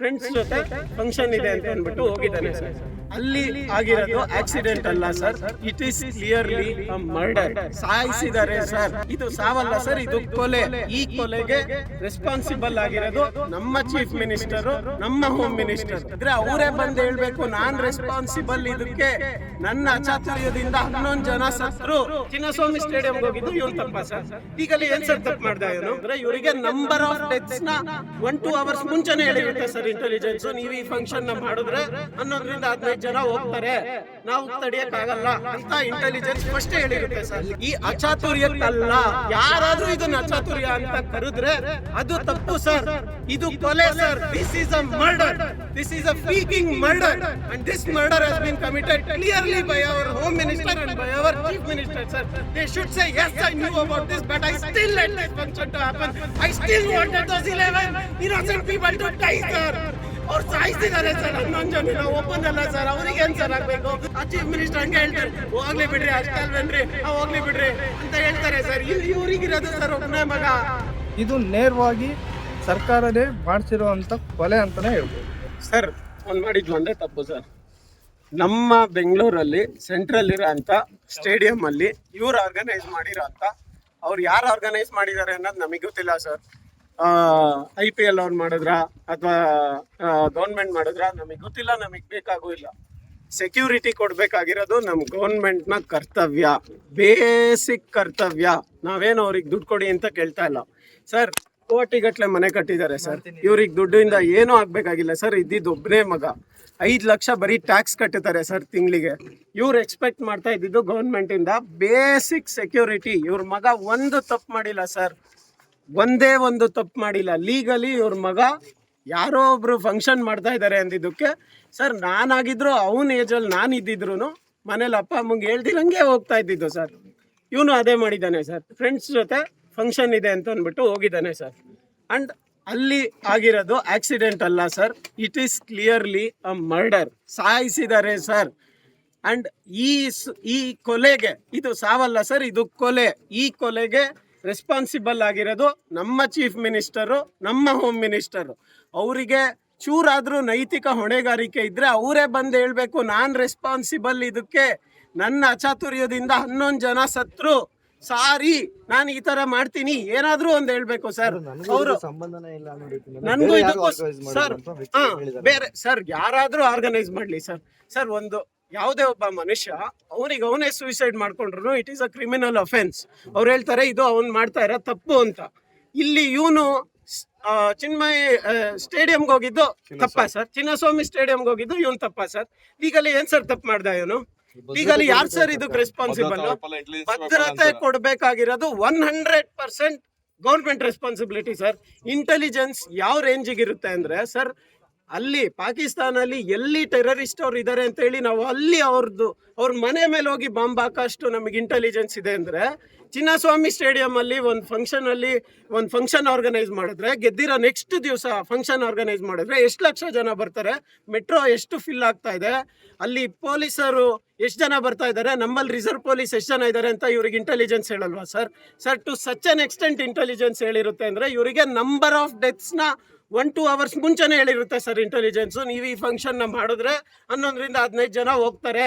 Friends ಜೊತೆ function ಇದೆ ಅಂತ ಅಂದ್ಬಿಟ್ಟು ಹೋಗಿದ್ದಾನೆ ಸರ್. ಅಲ್ಲಿ ಆಗಿರೋದು ಆಕ್ಸಿಡೆಂಟ್ ಅಲ್ಲ sir it is clearly murder ಸಾಯಿಸಿದ್ದಾರೆ sir ಇದು ಸಾವಲ್ಲ ಸರ್ ಇದು ಕೊಲೆ. ಈ ಕೊಲೆಗೆ ರೆಸ್ಪಾನ್ಸಿಬಲ್ ಆಗಿರೋದು ನಮ್ಮ ಚೀಫ್ ಮಿನಿಸ್ಟರ್ ನಮ್ಮ ಹೋಮ್ ಮಿನಿಸ್ಟರ್ ಅಂದ್ರೆ ಅವರೇ ಬಂದು ಹೇಳ್ಬೇಕು, ನಾನ್ ರೆಸ್ಪಾನ್ಸಿಬಲ್ ಇದಕ್ಕೆ. ನನ್ನ ಅಚಾತುರ್ಯದಿಂದ ಹನ್ನೊಂದು ಜನ ಸತ್ರು ಚಿನ್ನಸ್ವಾಮಿ ಸ್ಟೇಡಿಯಂ ಹೋಗಿದ್ದು ಇವನ್ ತಪ್ಪ ಸರ್ ಈಗಲೇ ಏನ್ ಸರ್ ತಪ್ಪು ಮಾಡ್ದ ಅಂದ್ರೆ ಇವರಿಗೆ ನಂಬರ್ ಆಫ್ ಡೆತ್ಸ್ನ ಒನ್ ಟೂ ಅವರ್ಸ್ ಮುಂಚೆನೆ ಹೇಳಿರುತ್ತೆ ಸರ್ ಇಂಟೆಲಿಜೆನ್ಸ್ ನೀವು ಈ ಫಂಕ್ಷನ್ನ ಮಾಡಿದ್ರೆ ಹನ್ನೊಂದರಿಂದ ಹದಿನೈದು ಜನ ಹೋಗ್ತಾರೆ, ನಾವು ತಡಿಯಕ್ ಆಗಲ್ಲ ಅಂತ ಇಂಟೆಲಿಜೆನ್ಸ್ ಫಸ್ಟ್ ಹೇಳಿರುತ್ತೆ ಸರ್. ಈ ಅಚಾತುರ್ಯಕ್ಕಲ್ಲ ಯಾರಾದ್ರೂ ಇದನ್ನ ಅಚಾತುರ್ಯ ಅಂತ ಕರೆದ್ರೆ ಅದು ತಪ್ಪು ಸರ್. ಇದು ಕೊಲೆ sir. This is a murder this is a freaking murder and this murder has been committed clearly by our home minister and by our chief minister sir they should say yes, I knew about this but still let this function to happen. I still wanted those 11 innocent people to die sir. ಅವ್ರು ಸಾಯಿಸಿದ್ದಾರೆ sir. ಹನ್ನೊಂದು ಜನ ಒಪ್ಪಂದಲ್ಲ sir. ಅವ್ರಿಗೆ ಏನ್ sir ಆಗ್ಬೇಕು? ಆ chief minister ಹಂಗೆ ಹೇಳ್ತಾರೆ ಹೋಗ್ಲಿ ಬಿಡ್ರಿ ಅಷ್ಟೇ ಅಲ್ವೇನ್ರಿ? ಆ, ಹೋಗ್ಲಿ ಬಿಡ್ರಿ ಅಂತ ಹೇಳ್ತಾರೆ ಸರ್. ಇಲ್ಲಿ ಇವ್ರಿಗಿರೋದು ಸರ್ ಒಬ್ಬನೇ ಮಗ. ಇದು ನೇರವಾಗಿ ಸರ್ಕಾರನೇ ಮಾಡಿಸಿರುವಂತ ಕೊಲೆ ಅಂತಾನೆ ಹೇಳ್ಬೋದು. ಸರ್ ಒಂದು ಮಾಡಿದ್ವು ಅಂದ್ರೆ ತಪ್ಪು ಸರ್. ನಮ್ಮ ಬೆಂಗಳೂರಲ್ಲಿ ಸೆಂಟ್ರಲ್ ಇರೋ ಅಂತ ಸ್ಟೇಡಿಯಂ ಅಲ್ಲಿ ಇವ್ರು ಆರ್ಗನೈಸ್ ಮಾಡಿರೋ ಅಂತ. ಅವ್ರು ಯಾರು ಆರ್ಗನೈಸ್ ಮಾಡಿದ್ದಾರೆ ಅನ್ನೋದು ನಮಗೆ ಗೊತ್ತಿಲ್ಲ ಸರ್. ಐ ಪಿ ಎಲ್ ಅವ್ರು ಮಾಡಿದ್ರ? ಅಥವಾ ಗೌರ್ಮೆಂಟ್ ಮಾಡಿದ್ರ? ನಮಗೆ ಗೊತ್ತಿಲ್ಲ ನಮಗೆ ಬೇಕಾಗೂ ಇಲ್ಲ ಸೆಕ್ಯೂರಿಟಿ ಕೊಡ್ಬೇಕಾಗಿರೋದು ನಮ್ಮ ಗೌರ್ಮೆಂಟ್ನ ಕರ್ತವ್ಯ. ಬೇಸಿಕ್ ಕರ್ತವ್ಯ. ನಾವೇನು ಅವ್ರಿಗೆ ದುಡ್ಡು ಕೊಡಿ ಅಂತ ಕೇಳ್ತಾ ಇಲ್ಲ. ಸರ್ ಕೋಟಿಗಟ್ಲೆ ಮನೆ ಕಟ್ಟಿದ್ದಾರೆ ಸರ್. ಇವ್ರಿಗೆ ದುಡ್ಡಿಂದ ಏನೂ ಆಗಬೇಕಾಗಿಲ್ಲ ಸರ್. ಇದ್ದಿದ್ದು ಒಬ್ಬನೇ ಮಗ. ಐದು ಲಕ್ಷ ಬರೀ ಟ್ಯಾಕ್ಸ್ ಕಟ್ಟುತ್ತಾರೆ ಸರ್ ತಿಂಗಳಿಗೆ. ಇವ್ರು ಎಕ್ಸ್ಪೆಕ್ಟ್ ಮಾಡ್ತಾ ಇದ್ದಿದ್ದು ಗೌರ್ಮೆಂಟಿಂದ ಬೇಸಿಕ್ ಸೆಕ್ಯೂರಿಟಿ ಇವ್ರ ಮಗ ಒಂದು ತಪ್ಪು ಮಾಡಿಲ್ಲ ಸರ್. ಒಂದೇ ಒಂದು ತಪ್ಪು ಮಾಡಿಲ್ಲ. ಲೀಗಲಿ ಇವ್ರ ಮಗ ಯಾರೋ ಒಬ್ರು ಫಂಕ್ಷನ್ ಮಾಡ್ತಾ ಇದ್ದಾರೆ ಅಂದಿದ್ದಕ್ಕೆ, ಸರ್, ನಾನಾಗಿದ್ರು ಅವನ ಏಜಲ್ಲಿ ನಾನು ಇದ್ದಿದ್ರು ಮನೇಲಿ ಅಪ್ಪ ಅಮ್ಮಂಗೆ ಹೇಳ್ದಿರಂಗೆ ಹೋಗ್ತಾ ಇದ್ದಿದ್ದು ಸರ್. ಇವನು ಅದೇ ಮಾಡಿದ್ದಾನೆ ಸರ್. ಫ್ರೆಂಡ್ಸ್ ಜೊತೆ ಫಂಕ್ಷನ್ ಇದೆ ಅಂತ ಅಂದ್ಬಿಟ್ಟು ಹೋಗಿದ್ದಾನೆ ಸರ್. ಅಂಡ್ ಅಲ್ಲಿ ಆಗಿರೋದು ಆಕ್ಸಿಡೆಂಟ್ ಅಲ್ಲ sir. It is clearly a murder ಸಾಯಿಸಿದ್ದಾರೆ sir. And ಈ ಈ ಕೊಲೆಗೆ, ಇದು ಸಾವಲ್ಲ ಸರ್, ಇದು ಕೊಲೆ. ಈ ಕೊಲೆಗೆ ರೆಸ್ಪಾನ್ಸಿಬಲ್ ಆಗಿರೋದು ನಮ್ಮ ಚೀಫ್ ಮಿನಿಸ್ಟರು ನಮ್ಮ ಹೋಮ್ ಮಿನಿಸ್ಟರು ಅವರಿಗೆ ಚೂರಾದರೂ ನೈತಿಕ ಹೊಣೆಗಾರಿಕೆ ಇದ್ದರೆ ಅವರೇ ಬಂದು ಹೇಳಬೇಕು ನಾನು ರೆಸ್ಪಾನ್ಸಿಬಲ್ ಇದಕ್ಕೆ. ನನ್ನ ಅಚಾತುರ್ಯದಿಂದ ಹನ್ನೊಂದು ಜನ ಸತ್ರು. ಸಾರಿ ನಾನು ಈ ತರ ಮಾಡ್ತೀನಿ. ಏನಾದ್ರೂ ಒಂದ್ ಹೇಳ್ಬೇಕು ಸರ್ ಅವರು ನನ್ಗೂ ಇದಕ್ಕೂ ಸರ್ ಬೇರೆ ಸರ್ ಯಾರಾದ್ರೂ ಆರ್ಗನೈಸ್ ಮಾಡ್ಲಿ ಸರ್ ಸರ್ ಒಂದು ಯಾವುದೇ ಒಬ್ಬ ಮನುಷ್ಯ ಅವನಿಗೆ ಅವನೇ ಸೂಸೈಡ್ ಮಾಡ್ಕೊಂಡ್ರು it is a criminal offence ಅವ್ರು ಹೇಳ್ತಾರೆ ಇದು ಅವ್ನ್ ಮಾಡ್ತಾ ಇರೋ ತಪ್ಪು ಅಂತ. ಇಲ್ಲಿ ಇವನು ಚಿನ್ಮಯ್ ಸ್ಟೇಡಿಯಂಗೆ ಹೋಗಿದ್ದು ತಪ್ಪ ಸರ್? ಚಿನ್ನಸ್ವಾಮಿ ಸ್ಟೇಡಿಯಂಗೆ ಹೋಗಿದ್ದು ಇವನು ತಪ್ಪ ಸರ್? ಈಗಲೇ ಏನ್ ಸರ್ ತಪ್ಪು ಮಾಡ್ದ ಇವನು? ಈಗಲೇ ಯಾರು ಸರ್ ಇದಕ್ಕೆ ರೆಸ್ಪಾನ್ಸಿಬಲ್ ಭದ್ರತೆ ಕೊಡ್ಬೇಕಾಗಿರೋದು one hundred percent government responsibility sir. Intelligence ಯಾವ ರೇಂಜಿಗೆ ಇರುತ್ತೆ ಅಂದ್ರೆ ಸರ್ ಅಲ್ಲಿ ಪಾಕಿಸ್ತಾನಲ್ಲಿ ಎಲ್ಲಿ ಟೆರರಿಸ್ಟ್ ಅವ್ರು ಇದ್ದಾರೆ ಅಂತ ಹೇಳಿ ನಾವು ಅಲ್ಲಿ ಅವ್ರದ್ದು ಅವ್ರ ಮನೆ ಮೇಲೆ ಹೋಗಿ ಬಾಂಬ್ ಹಾಕೋಷ್ಟು ನಮಗೆ ಇಂಟೆಲಿಜೆನ್ಸ್ ಇದೆ ಅಂದ್ರೆ ಚಿನ್ನಸ್ವಾಮಿ ಸ್ಟೇಡಿಯಂ ಅಲ್ಲಿ ಒಂದು ಫಂಕ್ಷನ್ ಅಲ್ಲಿ ಒಂದು ಫಂಕ್ಷನ್ ಆರ್ಗನೈಸ್ ಮಾಡಿದ್ರೆ, ಗೆದ್ದಿರೋ ನೆಕ್ಸ್ಟ್ ದಿವಸ ಫಂಕ್ಷನ್ ಆರ್ಗನೈಸ್ ಮಾಡಿದ್ರೆ ಎಷ್ಟು ಲಕ್ಷ ಜನ ಬರ್ತಾರೆ ಮೆಟ್ರೋ ಎಷ್ಟು ಫಿಲ್ ಆಗ್ತಾ ಇದೆ, ಅಲ್ಲಿ ಪೊಲೀಸರು ಎಷ್ಟು ಜನ ಬರ್ತಾ ಇದ್ದಾರೆ ನಮ್ಮಲ್ಲಿ ರಿಸರ್ವ್ ಪೊಲೀಸ್ ಎಷ್ಟು ಜನ ಇದ್ದಾರೆ ಅಂತ ಇವ್ರಿಗೆ intelligence ಹೇಳಲ್ವಾ sir sir to such an extent intelligence ಹೇಳಿರುತ್ತೆ ಅಂದ್ರೆ ಇವರಿಗೆ ನಂಬರ್ ಆಫ್ ಡೆತ್ಸ್ನ ಒನ್ ಟೂ ಅವರ್ಸ್ ಮುಂಚೆನೇ ಹೇಳಿರುತ್ತೆ ಸರ್ ಇಂಟೆಲಿಜೆನ್ಸ್ ನೀವು ಈ ಫಂಕ್ಷನ್ನ ಮಾಡಿದ್ರೆ ಹನ್ನೊಂದರಿಂದ ಹದಿನೈದು ಜನ ಹೋಗ್ತಾರೆ.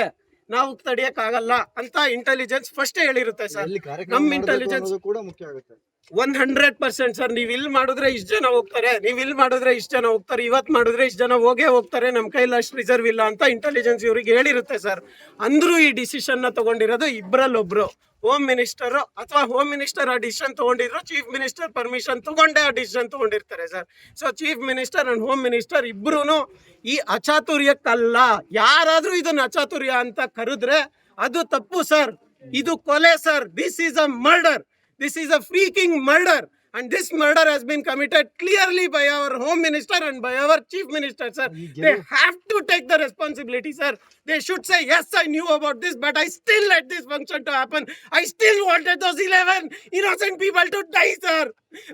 ನಾವು ತಡಿಯಕ್ಕಾಗಲ್ಲ ಅಂತ ಇಂಟೆಲಿಜೆನ್ಸ್ ಫಸ್ಟ್ ಹೇಳಿರುತ್ತೆ ಸರ್ ನಮ್ ನಮ್ಮ ಇಂಟೆಲಿಜೆನ್ಸ್ ಕೂಡ ಮುಖ್ಯ ಆಗುತ್ತೆ. ಒನ್ ಹಂಡ್ರೆಡ್ ಪರ್ಸೆಂಟ್ ಸರ್, ನೀವು ಇಲ್ಲಿ ಮಾಡಿದ್ರೆ ಇಷ್ಟು ಜನ ಹೋಗ್ತಾರೆ. ನೀವು ಇಲ್ಲಿ ಮಾಡಿದ್ರೆ ಇಷ್ಟು ಜನ ಹೋಗ್ತಾರೆ. ಇವತ್ತು ಮಾಡಿದ್ರೆ ಇಷ್ಟು ಜನ ಹೋಗೇ ಹೋಗ್ತಾರೆ. ನಮ್ಮ ಕೈಲಿ ಅಷ್ಟು ರಿಸರ್ವ್ ಇಲ್ಲ ಅಂತ ಇಂಟೆಲಿಜೆನ್ಸ್ ಇವ್ರಿಗೆ ಹೇಳಿರುತ್ತೆ ಸರ್. ಅಂದ್ರೂ ಈ ಡಿಸಿಷನ್ನ ತಗೊಂಡಿರೋದು ಇಬ್ಬರಲ್ಲೊಬ್ರು ಹೋಮ್ ಮಿನಿಸ್ಟರು ಅಥವಾ ಹೋಮ್ ಮಿನಿಸ್ಟರ್ ಆ ಡಿಸಿಷನ್ ತಗೊಂಡಿದ್ರು ಚೀಫ್ ಮಿನಿಸ್ಟರ್ ಪರ್ಮಿಷನ್ ತಗೊಂಡೇ ಆ decision ತಗೊಂಡಿರ್ತಾರೆ sir. So chief minister and home minister ಇಬ್ಬರೂ ಈ ಅಚಾತುರ್ಯಕ್ಕಲ್ಲ. ಯಾರಾದರೂ ಇದನ್ನು ಅಚಾತುರ್ಯ ಅಂತ ಕರೆದ್ರೆ ಅದು ತಪ್ಪು ಸರ್. ಇದು ಕೊಲೆ sir. This is a murder This is a freaking murder. And this murder has been committed clearly by our Home Minister and by our Chief Minister, sir. They have to take the responsibility, sir. They should say, yes, I knew about this, but I still let this function to happen. I still wanted those 11 innocent people to die, sir.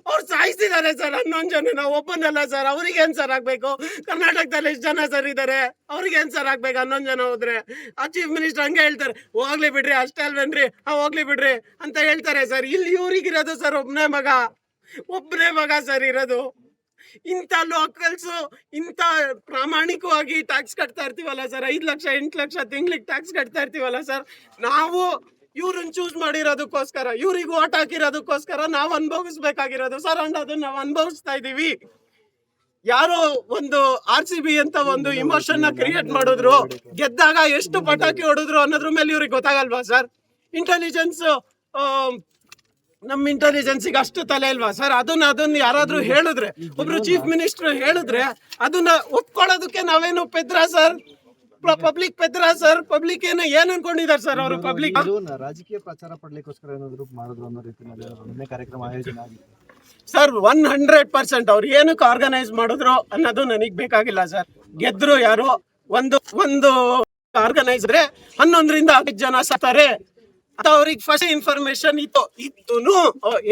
ಅವ್ರು ಸಾಯಿಸಿದ್ದಾರೆ sir ಹನ್ನೊಂದು ಜನ ಒಬ್ಬನಲ್ಲ sir sir ಏನ್ sir ಆಗ್ಬೇಕು ಕರ್ನಾಟಕದಲ್ಲಿ ಎಷ್ಟು ಜನ sir ಇದ್ದಾರೆ ಅವ್ರಿಗೆ ಏನ್ ಸರ್ ಆಗ್ಬೇಕು ಹನ್ನೊಂದು ಜನ ಹೋದ್ರೆ ಆ ಚೀಫ್ ಮಿನಿಸ್ಟರ್ ಹಂಗೆ ಹೇಳ್ತಾರೆ ಹೋಗ್ಲಿ ಬಿಡ್ರಿ ಅಷ್ಟೇ ಅಲ್ವೇನ್ರಿ ಹೋಗ್ಲಿ ಬಿಡ್ರಿ ಅಂತ ಹೇಳ್ತಾರೆ ಸರ್ ಇಲ್ಲಿ ಇವ್ರಿಗಿರೋದು ಸರ್ ಒಬ್ಬನೇ ಮಗ ಒಬ್ಬನೇ ಮಗ ಸರ್ ಇರೋದು. ಇಂಥ ಲೋಕಲ್ಸ್ ಇಂಥ ಪ್ರಾಮಾಣಿಕವಾಗಿ ಟ್ಯಾಕ್ಸ್ ಕಟ್ತಾ ಇರ್ತೀವಲ್ಲ ಸರ್? ಐದು ಲಕ್ಷ, ಎಂಟು ಲಕ್ಷ ತಿಂಗ್ಳಿಗೆ ಟ್ಯಾಕ್ಸ್ ಕಟ್ತಾ ಇರ್ತೀವಲ್ಲ ಸರ್? ನಾವು ಇವ್ರನ್ನ ಚೂಸ್ ಮಾಡಿರೋದಕ್ಕೋಸ್ಕರ, ಇವ್ರಿಗೆ ಓಟ್ ಹಾಕಿರೋದಕ್ಕೋಸ್ಕರ ನಾವು ಅನುಭವಿಸ್ಬೇಕಾಗಿರೋದು. ಸರ್ ಅಂಡ್ ಅದನ್ನ ನಾವು ಅನುಭವಿಸ್ತಾ ಇದ್ದೀವಿ ಯಾರೋ ಒಂದು ಆರ್ ಸಿ ಬಿ ಅಂತ ಒಂದು ಇಮೋಷನ್ನ ಕ್ರಿಯೇಟ್ ಮಾಡಿದ್ರು, ಗೆದ್ದಾಗ ಎಷ್ಟು ಪಟಾಕಿ ಹೊಡೆದ್ರು ಅನ್ನೋದ್ರ ಮೇಲೆ ಇವ್ರಿಗೆ ಗೊತ್ತಾಗಲ್ವಾ ಸರ್? ಇಂಟೆಲಿಜೆನ್ಸ್ ನಮ್ಮ ಇಂಟೆಲಿಜೆನ್ಸಿಗೆ ಅಷ್ಟು ತಲೆ ಇಲ್ವಾ ಸರ್ ಅದನ್ನ ಅದನ್ನ ಯಾರಾದ್ರೂ ಹೇಳಿದ್ರೆ ಒಬ್ರು ಚೀಫ್ ಮಿನಿಸ್ಟರ್ ಹೇಳಿದ್ರೆ ಅದನ್ನ ಒಪ್ಕೊಳ್ಳೋದಕ್ಕೆ ನಾವೇನು ಪೆದ್ರ ಸರ್ ಪಬ್ಲಿಕ್ ಪೆದ್ರ ಸರ್ ಪಬ್ಲಿಕ್ ಏನು ಏನ್ ಅನ್ಕೊಂಡಿದ್ದಾರೆ ಸರ್ ಅವರು ಪಬ್ಲಿಕ್ ರಾಜಕೀಯ ಪ್ರಚಾರ ಪಡ್ಲಿಕ್ಕೋಸ್ಕರ ಏನಾದ್ರು ಮಾಡಿದ್ರು ಅನ್ನೋ ರೀತಿಯಲ್ಲಿ ಕಾರ್ಯಕ್ರಮ ಆಯೋಜನೆ ಆಗಿತ್ತು. ಸರ್ ಒನ್ ಹಂಡ್ರೆಡ್ ಪರ್ಸೆಂಟ್ ಅವ್ರು ಏನಕ್ಕೆ ಆರ್ಗನೈಸ್ ಮಾಡಿದ್ರು ಅನ್ನೋದು ನನಗೆ ಬೇಕಾಗಿಲ್ಲ ಸರ್ ಗೆದ್ರು ಯಾರು? ಒಂದು ಒಂದು ಆರ್ಗನೈಸ್ರೆ ಹನ್ನೊಂದರಿಂದ ಹತ್ತು ಜನ ಸತ್ತಾರೆ. ಅವ್ರಿಗೆ ಫಸ್ಟ್ ಇನ್ಫಾರ್ಮೇಶನ್ ಇತ್ತು. ಇತ್ತು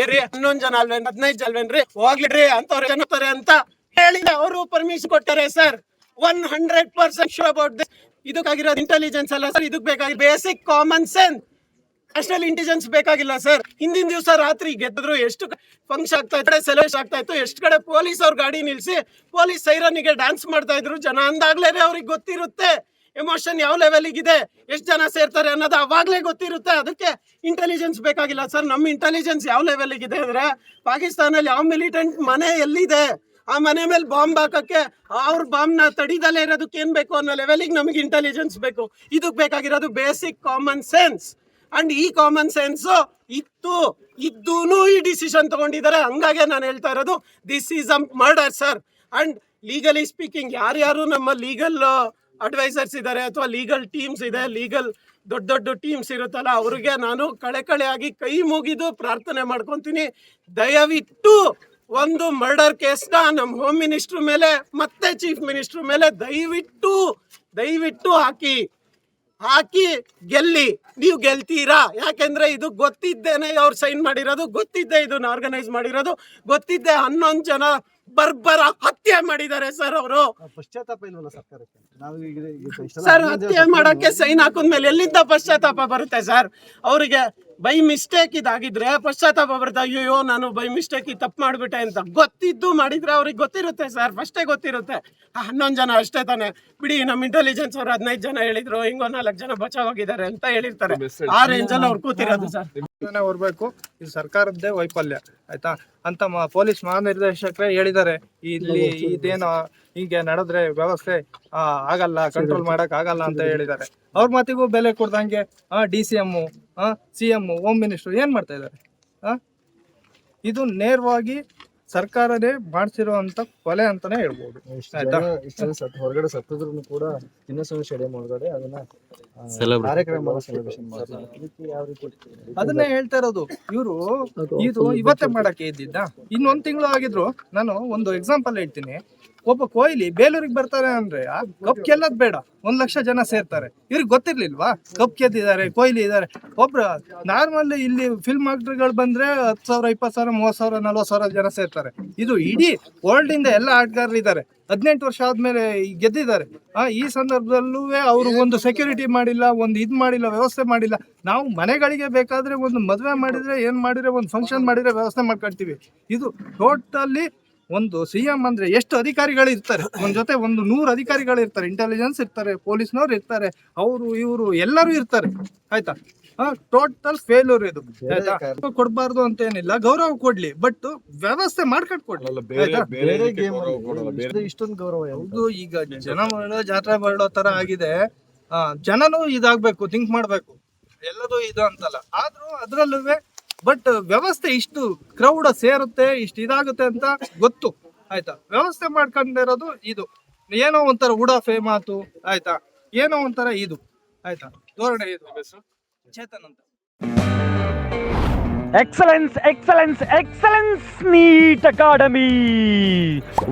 ಏರಿ ಹನ್ನೊಂದು ಜನ ಅಲ್ವೇನ್ ಹದಿನೈದು ಜನ ಅಲ್ವೇನ್ರಿ ಹೋಗ್ಲಿಡ್ರಿ ಅಂತವ್ರು ಜನತಾರೆ ಅಂತ ಹೇಳಿದ್ರೆ ಅವರು permission ಕೊಟ್ಟಾರೆ sir one hundred percent sure about this ಇದಕ್ಕಾಗಿರೋದು intelligence ಅಲ್ಲ ಸರ್ ಇದಕ್ ಬೇಕಾಗಿ basic common sense national intelligence ಬೇಕಾಗಿಲ್ಲ ಸರ್ ಹಿಂದಿನ ದಿವಸ ರಾತ್ರಿ ಗೆದ್ದಿದ್ರು, ಎಷ್ಟು ಫಂಕ್ಷನ್ ಆಗ್ತಾ ಇತ್ತು ಸೆಲೆಬ್ರೇಟ್ ಆಗ್ತಾ ಇತ್ತು. ಎಷ್ಟು ಕಡೆ ಪೊಲೀಸ್ ಅವ್ರ ಗಾಡಿ ನಿಲ್ಸಿ ಪೊಲೀಸ್ ಸೈರನಿಗೆ ಡ್ಯಾನ್ಸ್ ಮಾಡ್ತಾ ಇದ್ರು. ಜನ ಅಂದಾಗ್ಲೇ ಅವ್ರಿಗೆ ಗೊತ್ತಿರುತ್ತೆ. ಎಮೋಷನ್ ಯಾವ ಲೆವೆಲಿಗೆ ಇದೆ ಎಷ್ಟು ಜನ ಸೇರ್ತಾರೆ ಅನ್ನೋದು ಅವಾಗ್ಲೇ ಗೊತ್ತಿರುತ್ತೆ. ಅದಕ್ಕೆ ಇಂಟೆಲಿಜೆನ್ಸ್ ಬೇಕಾಗಿಲ್ಲ. ಸರ್ ನಮ್ಮ ಇಂಟೆಲಿಜೆನ್ಸ್ ಯಾವ ಲೆವೆಲಿಗೆ ಇದೆ ಅಂದ್ರೆ ಪಾಕಿಸ್ತಾನಲ್ಲಿ ಯಾವ ಮಿಲಿಟೆಂಟ್ ಮನೆ ಎಲ್ಲಿದೆ? ಆ ಮನೆ ಮೇಲೆ ಬಾಂಬ್ ಹಾಕಕ್ಕೆ ಅವ್ರ ಬಾಂಬ್ನ ತಡಿದಲ್ಲೇ ಇರೋದಕ್ಕೆ ಏನು ಬೇಕು ಅನ್ನೋ ಲೆವೆಲಿಗೆ ನಮಗೆ ಇಂಟೆಲಿಜೆನ್ಸ್ ಬೇಕು. ಇದಕ್ಕೆ ಬೇಕಾಗಿರೋದು ಬೇಸಿಕ್ ಕಾಮನ್ ಸೆನ್ಸ್ ಅಂಡ್ ಈ ಕಾಮನ್ ಸೆನ್ಸ್ ಇತ್ತು. ಇದ್ದೂ ಈ ಡಿಸಿಷನ್ ತಗೊಂಡಿದ್ದಾರೆ. ಹಂಗಾಗಿ ನಾನು ಹೇಳ್ತಾ ಇರೋದು this is a murder sir and legally speaking ಯಾರ್ಯಾರು ನಮ್ಮ ಲೀಗಲ್ ಅಡ್ವೈಸರ್ಸ್ ಇದ್ದಾರೆ ಅಥವಾ ಲೀಗಲ್ ಟೀಮ್ಸ್ ಇದೆ ಲೀಗಲ್ ದೊಡ್ಡ ದೊಡ್ಡ ಟೀಮ್ಸ್ ಇರುತ್ತಲ್ಲ, ಅವ್ರಿಗೆ ನಾನು ಕಳೆ ಕಳೆಯಾಗಿ ಕೈ ಮುಗಿದು ಪ್ರಾರ್ಥನೆ ಮಾಡ್ಕೊತೀನಿ. ದಯವಿಟ್ಟು ಒಂದು ಮರ್ಡರ್ ಕೇಸ್ನ ನಮ್ಮ ಹೋಮ್ ಮಿನಿಸ್ಟ್ರ್ ಮೇಲೆ, ಮತ್ತೆ ಚೀಫ್ ಮಿನಿಸ್ಟ್ರ್ ಮೇಲೆ ದಯವಿಟ್ಟು ದಯವಿಟ್ಟು ಹಾಕಿ. ಹಾಕಿ ಗೆಲ್ಲಿ. ನೀವು ಗೆಲ್ತೀರಾ? ಯಾಕೆಂದ್ರೆ ಇದು ಗೊತ್ತಿದ್ದೇನೆ ಅವ್ರು ಸೈನ್ ಮಾಡಿರೋದು ಗೊತ್ತಿದ್ದೆ ಇದನ್ನು ಆರ್ಗನೈಸ್ ಮಾಡಿರೋದು ಗೊತ್ತಿದ್ದೆ ಹನ್ನೊಂದು ಜನ ಬರ್ಬರ ಹತ್ಯೆ ಮಾಡಿದ್ದಾರೆ ಸರ್ ಅವರು. ಪಶ್ಚಾತ್ತಾಪ ಇಲ್ವಲ್ಲ ಸರ್ಕಾರಕ್ಕೆ? ನಾವು ಸರ್ ಹತ್ಯೆ ಮಾಡಕ್ಕೆ ಸೈನ್ ಹಾಕಿದ್ಮೇಲೆ ಎಲ್ಲಿಂದ ಪಶ್ಚಾತ್ತಾಪ ಬರುತ್ತೆ ಸರ್ ಅವರಿಗೆ ಬೈ ಮಿಸ್ಟೇಕ್ ಇದಾಗಿದ್ರೆ ಪಶ್ಚಾತ್ತಾಪ ಬರ್ತಾ ಅಯ್ಯೋ ನಾನು ಬೈ ಮಿಸ್ಟೇಕ್ ತಪ್ಪು ಮಾಡಿಬಿಟ್ಟೆ ಅಂತ ಗೊತ್ತಿದ್ದು ಮಾಡಿದ್ರೆ ಅವ್ರಿಗೆ ಗೊತ್ತಿರುತ್ತೆ ಸರ್ ಫಸ್ಟೇ ಗೊತ್ತಿರುತ್ತೆ. ಹನ್ನೊಂದು ಜನ ಅಷ್ಟೇ ತಾನೆ. ಬಿಡಿ ನಮ್ಮ ಇಂಟೆಲಿಜೆನ್ಸ್ ಅವ್ರು ಹದಿನೈದು ಜನ ಹೇಳಿದ್ರು ಹಿಂಗೋ ನಾಲ್ಕು ಜನ ಬಚಾವಾಗಿದ್ದಾರೆ ಅಂತ ಹೇಳಿರ್ತಾರೆ. ಆ ರೇಂಜ್ ಅಲ್ಲಿ ಅವ್ರು ಕೂತಿರೋದು ಸರ್ ಹೊರಬೇಕು ಇದು ಸರ್ಕಾರದ್ದೇ ವೈಫಲ್ಯ, ಆಯ್ತಾ? ಅಂತ ಪೊಲೀಸ್ ಮಹಾನಿರ್ದೇಶಕರೇ ಹೇಳಿದ್ದಾರೆ. ಇಲ್ಲಿ ಇದೇನೋ ಹೀಗೆ ನಡೆದ್ರೆ ವ್ಯವಸ್ಥೆ ಆಗಲ್ಲ ಕಂಟ್ರೋಲ್ ಮಾಡಕ್ ಆಗಲ್ಲ ಅಂತ ಹೇಳಿದ್ದಾರೆ. ಅವ್ರ ಮಾತಿಗೂ ಬೆಲೆ ಕೊಡ್ದಂಗೆ, ಆ, D C M C M home minister ಏನ್ ಮಾಡ್ತಾ ಇದ್ದಾರೆ? ಇದು ನೇರವಾಗಿ ಸರ್ಕಾರನೇ ಮಾಡ್ಸಿರುವಂತ ಕೊಲೆ ಅಂತಾನೆ ಹೇಳ್ಬೋದು. ಆಯ್ತಾ? ಹೊರಗಡೆ ಸತ್ತಿದ್ರು ಕೂಡ ಚಿನ್ನಸ್ವಾಮಿ ಸ್ಟೇಡಿಯಂ ಒಳಗಡೆ ಅದನ್ನ ಕಾರ್ಯಕ್ರಮ ಅದನ್ನೇ ಹೇಳ್ತಾ ಇರೋದು ಇವರು ಇದು ಇವತ್ತೇ ಮಾಡಕ್ಕೆ ಇದ್ದಿದ್ದ. ಇನ್ನೊಂದ್ ತಿಂಗಳು ಆಗಿದ್ರು ನಾನು ಒಂದು ಎಕ್ಸಾಂಪಲ್ ಹೇಳ್ತೀನಿ. ಒಬ್ಬ ಕೊಹ್ಲಿ ಬೇಲೂರಿಗೆ ಬರ್ತಾರೆ ಅಂದ್ರೆ, ಆ ಕಪ್ ಗೆಲ್ಲದ್ ಬೇಡ. ಒಂದ್ ಲಕ್ಷ ಜನ ಸೇರ್ತಾರೆ. ಇವ್ರಿಗೆ ಗೊತ್ತಿರ್ಲಿಲ್ವಾ? ಕಪ್ ಗೆದ್ದಿದ್ದಾರೆ, ಕೊಹ್ಲಿ ಇದ್ದಾರೆ. ಒಬ್ರು ನಾರ್ಮಲ್ ಇಲ್ಲಿ ಫಿಲ್ಮ್ ಆಕ್ಟರ್ಗಳು ಬಂದ್ರೆ ಹತ್ತು ಸಾವಿರ, ಇಪ್ಪತ್ತು ಸಾವಿರ, ಮೂವತ್ತು ಸಾವಿರ, ನಲ್ವತ್ತು ಸಾವಿರ ಜನ ಸೇರ್ತಾರೆ. ಇದು ಇಡೀ ವರ್ಲ್ಡ್ ಇಂದ ಎಲ್ಲ ಆಟಗಾರರು ಇದ್ದಾರೆ. ಹದಿನೆಂಟು ವರ್ಷ ಆದ್ಮೇಲೆ ಗೆದ್ದಿದ್ದಾರೆ. ಆ, ಈ ಸಂದರ್ಭದಲ್ಲೂ ಅವರು ಒಂದು ಸೆಕ್ಯೂರಿಟಿ ಮಾಡಿಲ್ಲ, ಒಂದು ಇದು ಮಾಡಿಲ್ಲ, ವ್ಯವಸ್ಥೆ ಮಾಡಿಲ್ಲ. ನಾವು ಮನೆಗಳಿಗೆ ಬೇಕಾದ್ರೆ ಒಂದು ಮದುವೆ ಮಾಡಿದ್ರೆ, ಏನ್ ಮಾಡಿದ್ರೆ, ಒಂದು ಫಂಕ್ಷನ್ ಮಾಡಿದ್ರೆ ವ್ಯವಸ್ಥೆ ಮಾಡ್ಕೊಳ್ತೀವಿ ಇದು ಟೋಟಲಿ ಒಂದು ಸಿ ಎಂ ಅಂದ್ರೆ ಎಷ್ಟು ಅಧಿಕಾರಿಗಳು ಇರ್ತಾರೆ? ಒಂದ್ ಜೊತೆ ಒಂದು ನೂರು ಅಧಿಕಾರಿಗಳು ಇರ್ತಾರೆ. ಇಂಟೆಲಿಜೆನ್ಸ್ ಇರ್ತಾರೆ ಪೊಲೀಸ್ನವ್ರು ಇರ್ತಾರೆ ಅವರು ಇವರು ಎಲ್ಲರೂ ಇರ್ತಾರೆ. ಆಯ್ತಾ? ಟೋಟಲ್ ಫೇಲ್ಯೂರ್ ಇದು. ಕೊಡಬಾರ್ದು ಕೊಡ್ಬಾರ್ದು ಅಂತ ಏನಿಲ್ಲ. ಗೌರವ ಕೊಡ್ಲಿ ಬಟ್ ವ್ಯವಸ್ಥೆ ಮಾಡ್ಕೊಂಡು ಕೊಡ್ಲಿ. ಆಯ್ತಾ? ಬೇರೆ ಗೇಮ್ ಇಷ್ಟೊಂದು ಗೌರವ ಯಾವ್ದು? ಹೌದು ಈಗ ಜನ ಮಾಡೋ ಜಾತ್ರೆ ಮಾಡೋ ತರ ಆಗಿದೆ. ಜನನು ಇದಾಗ್ಬೇಕು ಥಿಂಕ್ ಮಾಡ್ಬೇಕು. ಎಲ್ಲದೂ ಇದು ಅಂತಲ್ಲ. ಆದ್ರೂ ಅದ್ರಲ್ಲೂ ಬಟ್ uh, ವ್ಯವಸ್ಥೆ ಇಷ್ಟು ಕ್ರೌಡ ಸೇರುತ್ತೆ, ಇಷ್ಟು ಇದಾಗುತ್ತೆ ಅಂತ ಗೊತ್ತು. ಆಯ್ತಾ? ವ್ಯವಸ್ಥೆ ಮಾಡ್ಕೊಂಡಿರೋದು ಇದು. ಏನೋ ಒಂಥರ ಉಡ ಫೇ ಮಾತು ಆಯ್ತಾ? ಏನೋ ಒಂಥರ ಇದು. ಆಯ್ತಾ? ಧೋರಣೆ ಇದು. ಚೇತನ್ ಅಂತ. Excellence excellence excellence NEET academy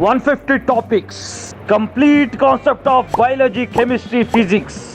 one fifty topics complete concept of biology chemistry physics